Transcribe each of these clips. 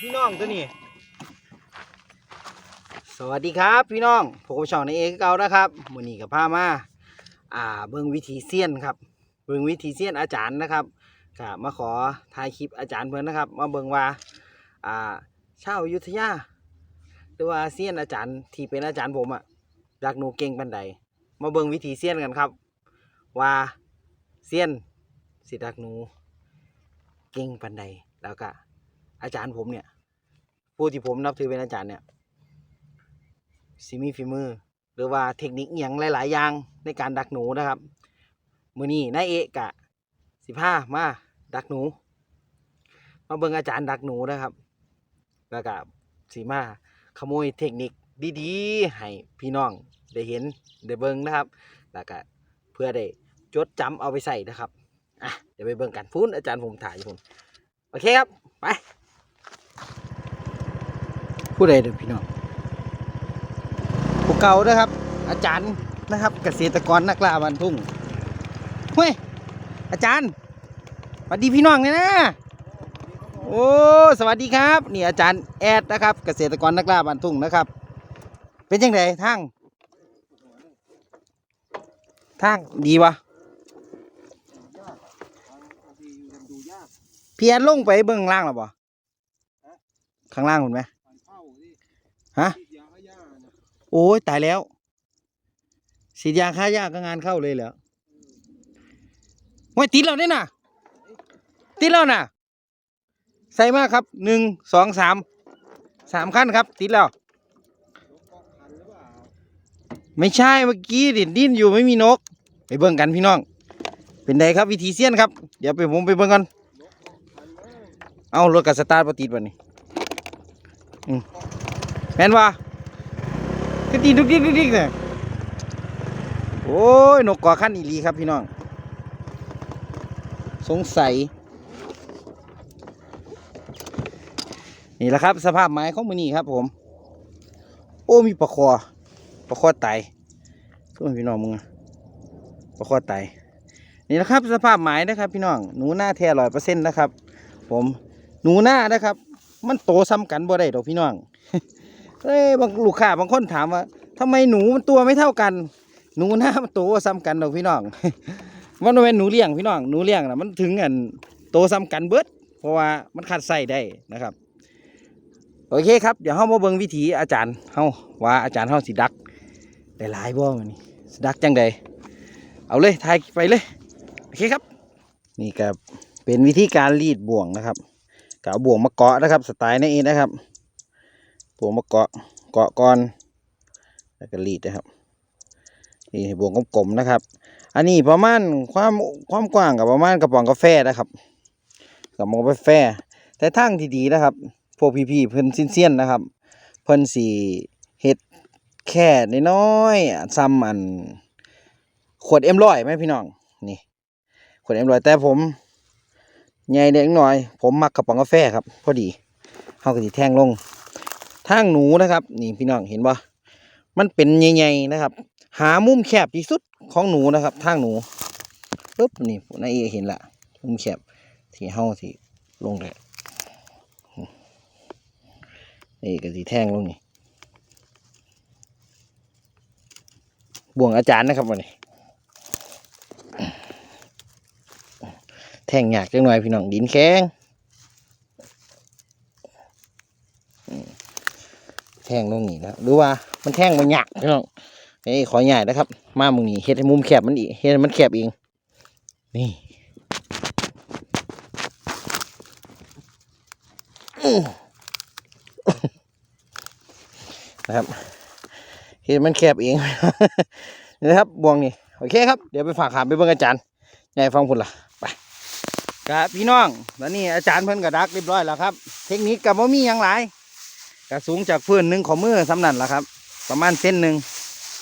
พี่น้องตัวนี้ สวัสดีครับพี่น้องผมช่องในเอกเก่านะครับมือนี้กับพามาอ่าเบิ่งวิธีเซียนครับ เบิ่งวิธีเซียนอาจารย์นะครับก็มาขอถ่ายคลิปอาจารย์เพิ่อนนะครับ มาเบิ่งว่าอ่าชายุทธยาหรือว่าเซียนอาจารย์ที่เป็นอาจารย์ผมอะรักหนูเก่งปันใดมาเบิ่งวิธีเซียนกันครับ ว่าเซียนสิรักหนูเก่งปันใดแล้วก็ อาจารย์ผมเนี่ย ผู้ที่ผมนับถือเป็นอาจารย์เนี่ยสิมีฝีมือ หรือว่าเทคนิคอย่างหลาย ๆ อย่างในการดักหนูนะครับ มือนี้นายเอกะสิผ้ามาดักหนู มาเบิ่งอาจารย์ดักหนูนะครับ แล้วก็สีมาขโมยเทคนิคดีๆ ให้พี่น้องได้เห็นได้เบิ่งนะครับ แล้วก็เพื่อได้จดจำเอาไปใส่นะครับ อะ เดี๋ยวไปเบิ่งกันฟุ้นอาจารย์ผมถ่ายอยู่ผมโอเคครับ ไป ผู้ใดเด้อพี่น้องผู้เก่านะครับ อาจารย์นะครับ เกษตรกรนักล่าบันทุ่งเฮ้ยอาจารย์สวัสดีพี่น้องเนี่ยนะโอ้สวัสดีครับ นี่อาจารย์แอดนะครับ เกษตรกรนักล่าบันทุ่งนะครับ เป็นยังไงทางทางดีวะเพียนลงไปเบื้องล่างหรอปะข้างล่างเห็นไหม ฮะ โอ้ยตายแล้วฉีดยาฆ่าหญ้าก็งานเข้าเลยเหรอโอ้ยติดแล้วเนี่ยนะติดแล้วนะใส่มากครับหนึ่งสองสามสามขั้นครับ ติดแล้ว ไม่ใช่เมื่อกี้ดินดิ้นอยู่ไม่มีนก ไปเบิ่งกันพี่น้อง เป็นไงครับวิธีเสี้ยนครับ เดี๋ยวไปผมไปเบิ่งกันเอารถกับสตาร์ทปติดวันนี้อืม แม่นว่าก็ตีดุกดิกดุกดิกเนี่ยโอ้ยนกกอขั้นอีลีครับพี่น้อง สงสัย นี่แหละครับ สภาพไม้ของมือนี่ครับผม โอ้มีปลาคอปลาคอไตายทุกคนพี่น้องมึงอะปลาคอไตายนี่แหละครับ สภาพไม้นะครับ พี่น้องหนูหน้าแท้ร้อยเปอร์เซ็นต์นะครับ ผมหนูหน้านะครับ มันโตซ้ำกันบ่ได้ดอกพี่น้อง เอ้ยบางลูกค้าบางคนถามว่าทำไมหนูมันตัวไม่เท่ากัน หนูหน้ามันโตซ้ำกันดอกพี่น้องมันเป็นหนูเลี้ยงพี่น้องหนูเลี้ยงนะมันถึงอันโตซ้ำกันเบิด เพราะว่ามันคัดใส่ได้นะครับ โอเคครับเดี๋ยวเฮามาเบิ่งวิธีอาจารย์เฮาว่าอาจารย์เฮาสิดักได้หลายบ่มื้อนี้สิดักจังใดเอาเลยถ่ายไปเลยโอเคครับ นี่ก็เป็นวิธีการรีดบ่วงนะครับกาบ่วงมาเกาะนะครับ สไตล์นั่นเองนะครับ บวงมาเกาะเกาะก่อนแล้วก็รีดนะครับนี่บวงกลมๆนะครับ อันนี้ประมาณความความกว้างกับประมาณกระป๋องกาแฟนะครับกระป๋องกาแฟ แต่ทางที่ดีนะครับพวกพี่ๆเพิ่นเซียนๆนะครับ เพิ่นสีเฮ็ดแค่น้อยๆซ้ำอันขวดเอ็มร้อยไหมพี่น้องนี่ขวดเอ็มร้อยแต่ผมใหญ่เด็กหน่อย ผมมักกระป๋องกาแฟครับ พอดีเฮาก็สิแทงลง ทางหนูนะครับ นี่พี่น้องเห็นบ่มันเป็นใหญ่ๆนะครับ หามุมแคบที่สุดของหนูนะครับ ทางหนูปึ๊บนี่นายเอเห็นละมุมแคบที่เฮาที่ลงเลยนี่ก็สิแท่งลงนี่บ่วงอาจารย์นะครับวันนี้แท่งหยากจังหน่อยพี่น้องดินแข็งอืม แทงลงนี่นะหรือว่ามันแทงมันหยากพี่น้องเอ้ยขอใหญ่นะครับ มามึงนี่เฮ็ดให้มุมแคบมันอีกเฮ็ดมันแคบเอง นี่นะครับเฮ็ดมันแคบเองนะครับบวงนี่โอเคครับเดี๋ยวไปฝากขามไปเบิ่งอาจารย์ใหญ่ฟังพุ่นล่ะครับพี่น้องแล้วนี่อาจารย์เพิ่นก็ดักเรียบร้อยแล้วครับ เทคนิคกับว่ามีหยังหลายก็สูงจากพื้นหนึ่งของมือสำนันละครับ ประมาณเส้นหนึ่ง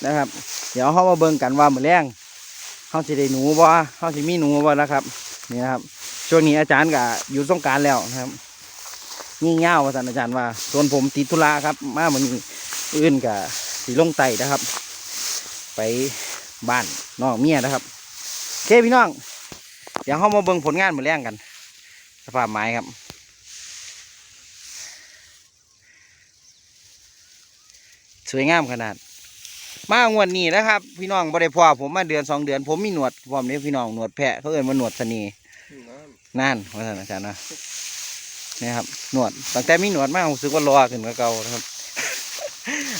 นะครับ เดี๋ยวเขามาเบิ่งกันว่าเหมื้อแรงเขาสิได้หนูบ่เขาสิมีหนูบ่นะครับ นี่นะครับ ช่วงนี้อาจารย์ก็อยู่สงการแล้วนะครับงี่เง่าว่าสันอาจารย์ว่า ส่วนผมติดธุระครับ มาเหมือนอื่นกับสีลงไตนะครับ ไปบ้านน้องเมียนะครับโอเคพี่น้อง เดี๋ยวเรามาเบิ่งผลงานเหมือนแรงกัน สภาพไม้ครับ สวยงามขนาด มางวดนี้นะครับ พี่น้องบ่ได้พ่อผมมาเดือนสองเดือน ผมมีหนวดพร้อมนี้พี่น้องหนวดแพะเขาเอ่ยมาหนวดสนีนั่นว่าท่านอาจารย์นะนี่ครับหนวดตั้งแต่มีหนวดมารู้สึกว่ารอขึ้นกว่าเก่านะครับ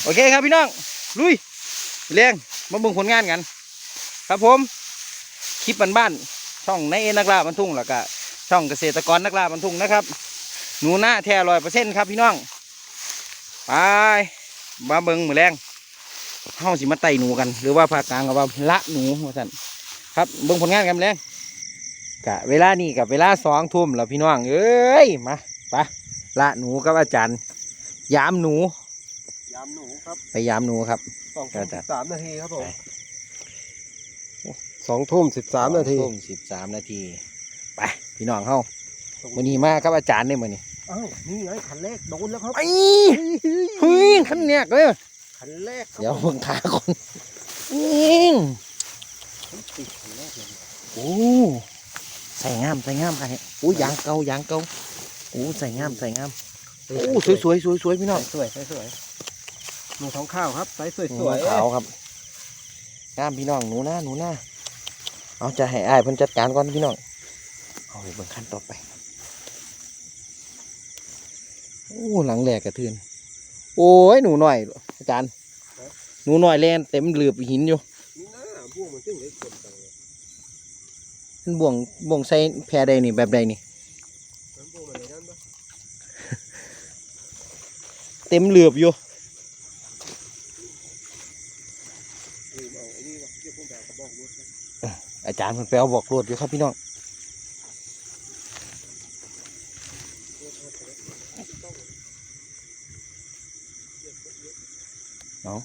โอเคครับพี่น้องลุยเลี้ยงมาเบิ่งผลงานกัน ครับผมคลิปบ้านๆช่องในเอนักล่าบรรทุงแล้วก็ช่องเกษตรกรนักล่าบรรทุงนะครับ หนูหน้าแท้ร้อยเปอร์เซ็นต์ครับพี่น้องไป มาเบิ่งมือแรงเฮาสิมาไต่หนูกัน หรือว่าภาคกลางก็ว่าละหนูว่าสั่นครับเบิ่งผลงานกันมื้อแรงกะเวลานี่กับเวลาสองทุ่มแล้วพี่น้องเอ้ยมาไปละหนูกับอาจารย์ ยามหนู ยามหนูครับ ไปยามหนูครับสองครัทุ่บมสิบสามนาทีครับผมไปสองทุ่มสิบสามนาทีทุ่มสิบสามนาทีไปพี่น้องเฮาวันนี้มากับอาจารย์ได้มื้อนี้ อ้าวนี่ไงคันแรกโดนแล้วครับไอ้เฮ้ยขันเนียกเลยคันแรกครับเดี๋ยวผมเบิ่งขาก่อนอิงติดคันแรกเลยโอ้ใส่งามใส่งามไอ้โอ้ยางเก่ายางเก่าโอ้ใส่งามใส่งามโอ้สวยสวยสวยสวยพี่น้องสวยสวยสวยหนูท้องข้าวครับไซส์สวยหสนูวยขาวครับงามพี่น้องหนูหน้าหนูหน้าเอาจะให้อ้ายเพิ่นจัดการก่อนพี่น้องเอาไปเบิ่งขั้นต่อไป โอ้หลังแหลกกระเทือนโอ้ยหนูหน่อย อาจารย์หนูหน่อยแลนเต็มเหลือบหินอยู่นี่นะพวกมันจึงเล็กคนจังเลยมันบ่วงบ่วงใส่แพรใดนี่แบบใดนี่น้ำพวกมันในนั้นปะเต็มเหลือบอยู่ลืมเอาไอ้นี่วะเกี่ยวกับแบบกระบอกรถนะอาจารย์มันไปเอาบอกรวดอยู่ครับพี่น้องเอา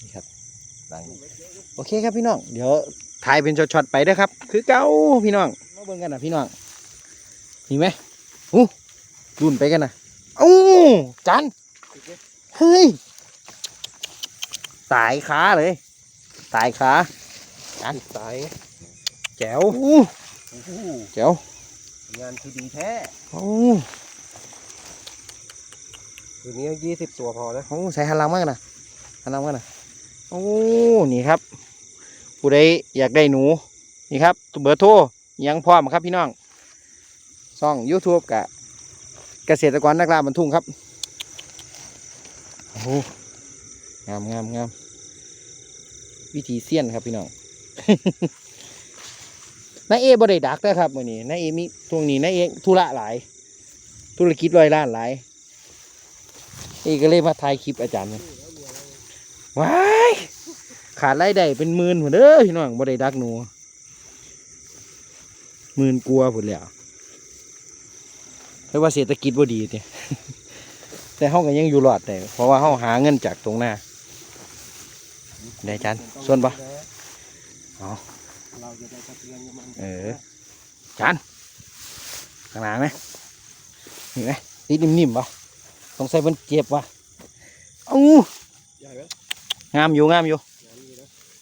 นี่ครับหลังนี้โอเคครับพี่น้อง เดี๋ยวถ่ายเป็นช็อตๆไปเด้อครับ คือเก้าพี่น้อง มาเบิ่งกันนะพี่น้องมีไหมอู้รุ่นไปกันนะเอ้าจานเฮ้ย ตายขาเลย ตายขาติดสายแจ๋วอู้โอ้โหแจ๋วงานคือดีแท้โอ้คืนนี้ยี่สิบตัวพอแล้วโหใส่หันหลังมากนะหันหลังมากนะโอ้นี่ครับ ผู้ใดอยากได้หนูนี่ครับเบอร์โทรยังพร้อมครับพี่น้องช่อง YouTube กะเกษตรกรนักล่าบรรทุงครับโอ้หงามงามงามวิธีเสี้ยนครับพี่น้องนายเอบ่ได้ดักนะครับมื่อนี้นายเอมีช่วงนี้นายเอธุระหลาย ธุรกิจร้อยล้านหลายเอก็เลยมาถ่ายคลิปอาจารย์ว้าย ขาดรายได้เป็นหมื่นหมดเด้อพี่น้องบ่ได้ดักหนูหมื่นกลัวาพุ่นแล้วเพราะว่าเศรษฐกิจบ่ดีเนี่ยแต่เฮาก็ยังอยู่รอดแต่เพราะว่าเฮาหาเงินจากตรงหน้าได้จารย์ส่วนปะอ๋อเราจะได้กระเอนกับมันเอจานข้างหลังไหมนี่ไหมติดนิ่มๆปะต้องใส่เพิ่นเจ็บวะเอ้งามอยู่งามอยู่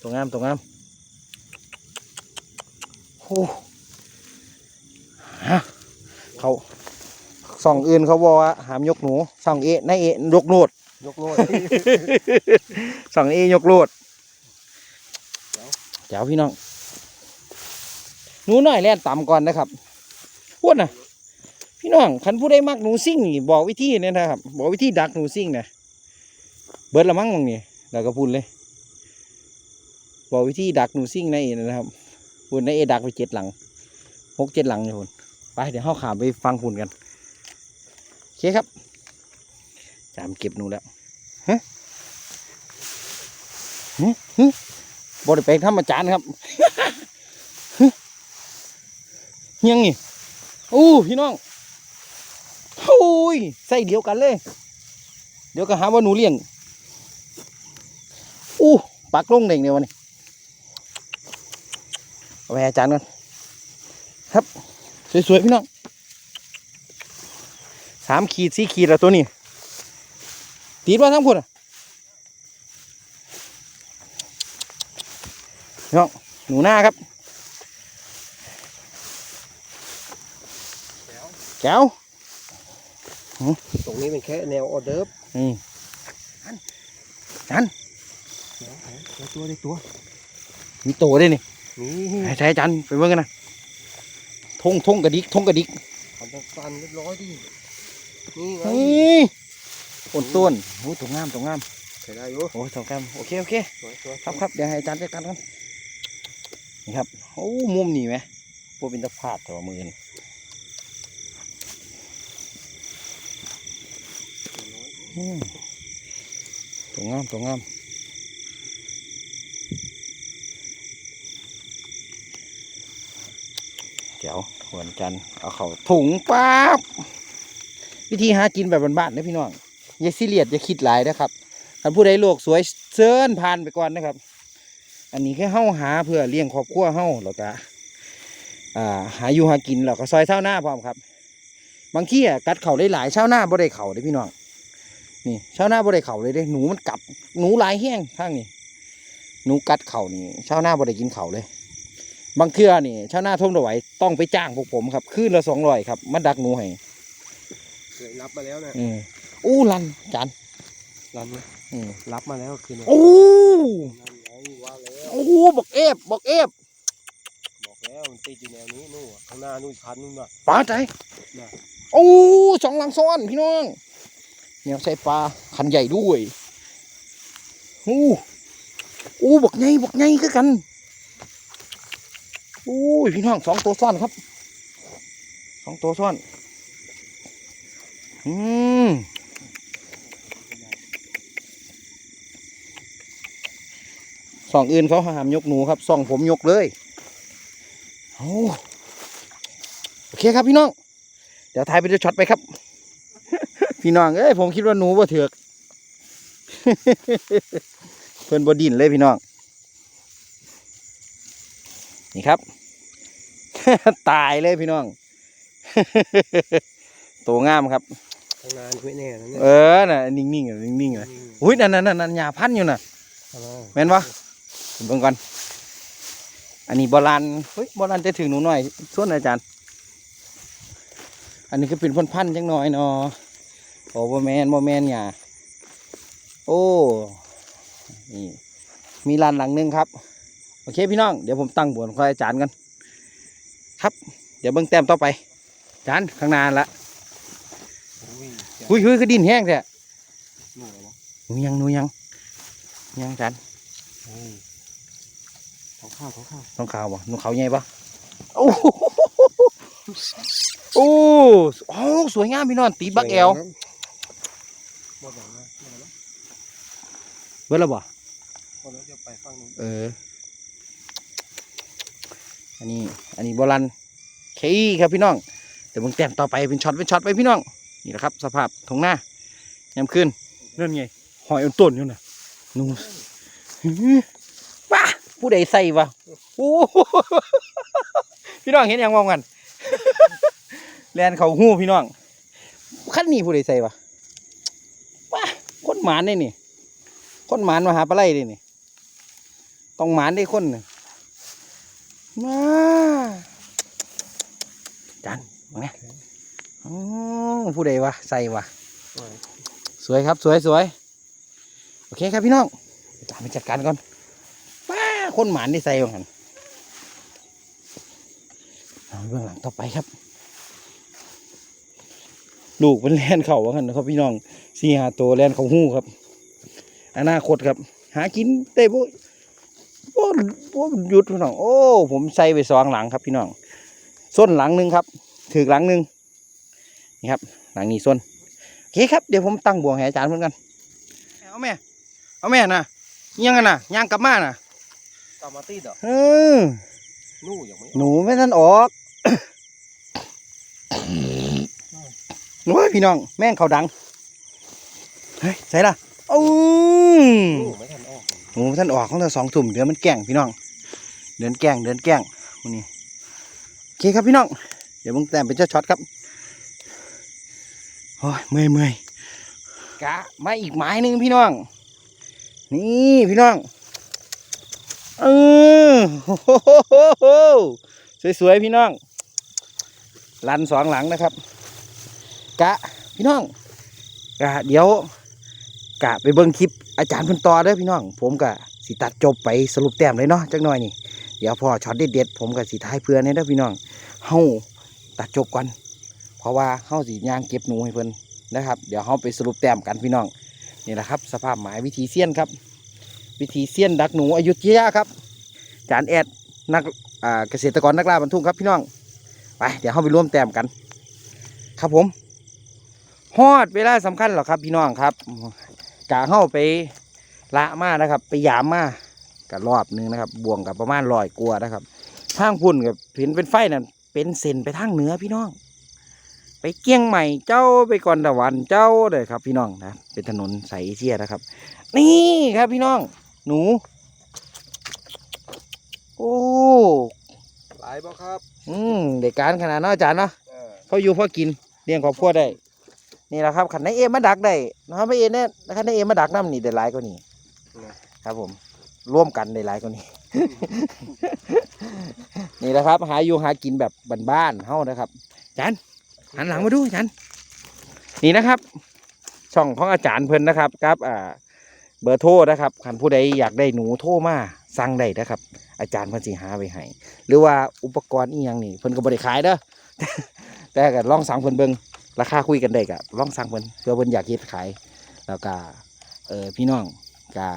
ตัวงามตัวงามโอ้ฮะเขาส่องอื่นเขาบอกว่าหามยกหนูส่องเอะนายเอะยกโลดยกโลดส่องเอะยกโลดเดี๋ยวเจ้าพี่น้องหนูน้อยแล่นต่ำก่อนนะครับพูดนะพี่น้องคันผู้ใดมักหนูซิ่งนี่บอกวิธีเนี่ยนะครับ บอกวิธีดักหนูซิ่งนะเบิดละมั้งมึงนี่แล้วก็พูดเลย บอกวิธีดักหนูซิ่งในเอนะครับพูดในเอดักไปเจ็ดหลังหกเจ็ดหลังเลยคุณไปเดี๋ยวเข้าขามไปฟังคุณกันโอเคครับจามเก็บหนูแล้วฮะฮึฮึบไดไปทำอาจารย์ครับยังนี่โอ้พี่น้องโอ้ยใส่เดียวกันเลย เดี๋ยวก็หาว่าหนูเลี้ยงอู้ปักลงเด่งเดียววันนี้ ไปให้อาจารย์ก่อนครับสวยๆพี่น้องสามขีดสี่ขีดแล้วตัวนี้ตีดว่าทั้งพุ่นอะพี่น้องหนูหน้าครับแก้วตรงนี้เป็นแค่แนวออเดิร์ฟนี่จันได้ตัวได้ตัว มีโตด้วยนี่นี่ ใช่จันไปเบิ่งกันนะทงทงกระดิกทงกระดิกทำเป็นฟันเรียบร้อยดินี่ไงนี่ต้นต้นโอ้ยตัวงามตัวงามใช้ได้อยู่โอ้ยตัวงามโอเคโอเคสวยสวยครับครับเดี๋ยวให้อาจารย์จัดการกันนี่ครับโอ้มุมนี่ไหมพวกเป็นตะพาดแต่ว่ามือนี่อืมตัวงามตัวงาม เดี๋ยวเหมือนกันเอาเขาถุงปั๊บวิธีหากินแบบบ้านๆนะพี่น้องอย่าซีเรียสอย่าคิดหลายนะครับท่านผู้ใดโลกสวยเซินผ่านไปก่อนนะครับ อันนี้แค่เฮาหาเพื่อเลี้ยงครอบครัวเฮาแล้วก็อ่าหาอยู่หากินแล้วก็ซอยเช้าหน้าพร้อมครับ บางทีอะกัดเข่าได้หลายเช้าหน้าบ่ได้เข่าเลยพี่น้องนี่เช้าหน้าบ่ได้เข่าเลยเด้หนูมันกัดหนูหลายแห้งข้างนี่หนูกัดเข่านี่เช้าหน้าบ่ได้กินเข่าเลย บางเทื่อนี่เช้าหน้าทนบ่ไหวต้องไปจ้างพวกผมครับคืนละสองร้อยครับมาดักหนูให้เคยรับมาแล้วนะอืมอู้ลันจานรับไหมอืมรับมาแล้วคือเนี่ยโอ้นั่นไงว่าแล้วโอ้บอกเอฟบอกเอฟบอกแล้วมันติดอยู่แนวนี้นู่นอะข้างหน้านู่นอีกคันนู่นน่ะปลาใจน่ะ โอ้สองหลังซ้อนพี่น้องแนวใส่ปลาคันใหญ่ด้วยโอ้โอ้บอกไงบอกไงคือกันโอ้ยพี่น้องสองตัวซ้อนครับสองตัวซ้อน อืมสองอื่นเขาห้ามยกหนูครับสองผมยกเลยโอ้โอเคครับพี่น้อง เดี๋ยวถ่ายไปดูช็อตไปครับ พี่น้องเอ้ยผมคิดว่าหนูบ่เถือกเพิ่นบ่ดินเลยพี่น้อง นี่ครับ ตายเลยพี่น้องตัวงามครับข้างหน้านี่ไม่แน่นะเนี่ยเออน่ะนิ่งๆอะนิ่งๆอะอุ้ยนั่นนั่นนั่นนั่นหญ้าพันธุ์อยู่น่ะข้างหน้าแม่นปะเบิ่งก่อนอันนี้โบราณเฮ้ยโบราณจะถึงหนูหน่อยส่วนอาจารย์ อันนี้ก็เป็นพันพันๆจังหน่อยเนาะโอ้บ่แมนบ่แมนหญ้าโอ้นี่มีลานหลังหนึงครับ โอเคพี่น้องเดี๋ยวผมตั้งบวนคอยอาจารย์กันครับ เดี๋ยวเบิ่งแต้มต่อไปอาจารย์ข้างหน้าละอุ้ยอุ้ยอุ้ยคือดินแห้งแท้หนูเหรอหนูยังหนูยังยังอาจารย์เฮ้ยท้องข้าวท้องข้าวต้องขาวบ่หนูขาวใหญ่ปะโอ้โหโอ้โอ้สวยงามพี่น้องตีบักแอลหมดแล้วนะหมดแล้วนะเบิดแล้วบ่หมดแล้วจะไปฝั่งนู้นเออ อันนี้ อันนี้โบราณเคครับพี่น้องเดี๋ยวมึงแต้มต่อไปเป็นช็อตเป็นช็อตไปพี่น้อง นี่แหละครับ สภาพทงหน้ายามขึ้นนั่นไง หอยอันต้นอยู่น่ะนู่นอื้อว้าผู้ใดใส่วะโอ้โหพี่น้องเห็นยังมองกันแลนเขาหู้พี่น้องขั้นนี้ผู้ใดใส่วะว้าคนหมานได้นี่คนหมานมาหาปลาไหลได้นี่ต้องหมานได้คนน่ะ มาจันมาไงอ๋อผู้ใดวะใส่วะสวยครับสวยสวยโอเคครับพี่น้องตามไปจัดการก่อนว้าคนหมานได้ใส่บ้างหันเบื้องหลังต่อไปครับ ลูกเป็นแลนเข่าว่างันนะครับพี่น้องสี่หาตัวแลนเขาหู้ครับ อนาคตครับ หากินได้บ่ บ่บ่หยุดพี่น้อง โอ้ ผมใส่ไปสองหลังครับพี่น้อง ส้นหลังหนึ่งครับ ถือหลังหนึ่งนี่ครับ หลังนี้ส้นโอเคครับ เดี๋ยวผมตั้งบ่วงให้อาจารย์เหมือนกัน เอาแม่ เอาแม่น่ะยังกันน่ะย่างกลับมาน่ะตามมาตีดเหรอเออนู่ยังไม่หนูไม่ทันออกโอ้ยพี่น้อง แม่งเขาดัง เฮ้ย ใส่ละอู้ นู่ไม่ทันออกเลยหนูท่านออกของเราสองถุ่มเดือนมันแกล้งพี่น้อง เดินแกล้งเดินแกล้งวันนี้โอเคครับพี่น้อง เดี๋ยวมึงแต้มเป็นเจ้าช็อตครับโอ้ยเมื่อยเมื่อยกะมาอีกไม้หนึ่งพี่น้อง นี่พี่น้องเออโอ้โหสวยๆพี่น้องลันสองหลังนะครับ กะพี่น้องกะเดี๋ยวกะไปเบิ่งคลิป อาจารย์เพิ่นต่อเด้อพี่น้อง ผมกะสิตัดจบไปสรุปแต้มเลยเนาะจักหน่อยนี่เดี๋ยวพอช็อตเด็ดๆผมกะสิท้ายเพื่อนให้เด้อพี่น้องเฮาตัดจบก่อนเพราะว่าเฮาสิย่างเก็บหนูให้เพิ่นนะครับ เดี๋ยวเฮาไปสรุปแต้มกันพี่น้องนี่แหละครับ สภาพหมายวิธีเสี้ยนครับ วิธีเสี้ยนดักหนูอายุธยาครับอาจารย์แอดนักเกษตรกรนักล่าบรรทุกครับพี่น้องไปเดี๋ยวเฮาไปร่วมแต้มกัน ครับผมฮอดเวลาสำคัญหรอครับพี่น้องครับ กะเข้าไปละมานะครับ ไปยามมากับรอบหนึงนะครับ บวงกับประมาณร้อยกว่านะครับทางพุ่นกับเห็นเป็นไฟนั่นเป็นเส้นไปทางเหนือพี่น้อง ไปเกี้ยงใหม่เจ้าไปก่อนตะวันเจ้าเลยครับ พี่น้องนะเป็นถนนสายเอเชียนะครับ นี่ครับพี่น้อง หนู โอ้หลายบ่ครับ อืมเด็กการขนาดเนาะอาจารย์เนาะเออเขาอยู่พอกินเลี้ยงครอบครัวได้ นี่แหละครับขันในเอมาดักได้นะครับไม่เอเนี่ยขันในเอมาดักน้ำนี่ได้หลายกว่านี้ครับผมร่วมกันได้หลายกว่านี้ นี่แหละครับ หาอยู่หากินแบบบ้านๆเฮานะครับอาจารย์หันหลังมาดูอาจารย์นี่นะครับ ช่องของอาจารย์เพิ่นนะครับครับอ่าเบอร์โทรนะครับคันผู้ใดอยากได้หนูโทรมาสั่งได้นะครับ อาจารย์เพิ่นสิหาไว้ให้หรือว่าอุปกรณ์อีหยังนี่เพิ่นก็บ่ได้ขายเด้อแต่ก็ลองสั่งเพิ่นเบิ่ง ราคาคุยกันได้ก็ลองสั่งเพิ่นเพื่อเพิ่นอยากเฮ็ดขาย แล้วก็เออพี่น้องก็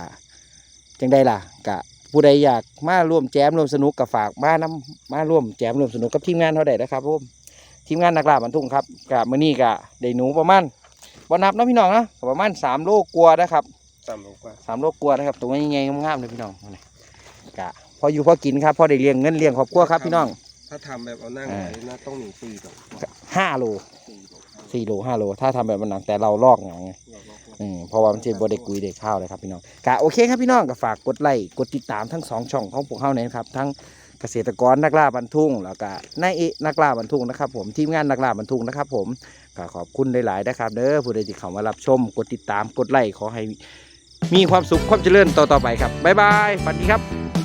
จังได้ล่ะก็ผู้ใดอยากมาร่วมแจมร่วมสนุกก็ฝากมานํมาร่วมแจมร่วมสนุกกับทีมงานเฮาได้นะครับผมทีมงานนักล่าบรรทุกครับก็มื้อนี้ก็ได้หนูประมาณบ่นับเนาะพี่น้องเนาะก็ประมาณ3โลกว่านะครับสามโลกว่าสามโลกว่านะครับตัวใหญ่ๆงามๆเลยพี่น้องนี่กะพออยู่พอกินครับพอได้เลี้ยงเงินเลี้ยงครอบครัวครับพี่น้อง ถ้าทำแบบเอานั่งอ่าไว้นะต้องหนีสี่ดอกห้าโล สี่ดอกครับสี่โลห้าโล ถ้าทำแบบมันหนังแต่เราลอกอย่างไงดอกดอกดอกอืมเพราะว่ามันจะบไดกุยเด็กข้าวเลยครับพี่น้องกะโอเคครับพี่น้องก็ฝากกดไลค์กดติดตามทั้งสองช่องของพวกเขาเนี่ยนะครับทั้งเกษตรกรนักล่าบรรทุงแล้วก็นายเอะนักล่าบรรทุงนะครับ ผมทีมงานนักล่าบรรทุงนะครับ ผมก็ขอบคุณหลายๆนะครับเด้อผู้ใดที่เข้ามารับชม กดติดตามกดไลค์ขอให้มีความสุขความเจริญต่อๆไปครับบ๊ายบายสวัสดีครับ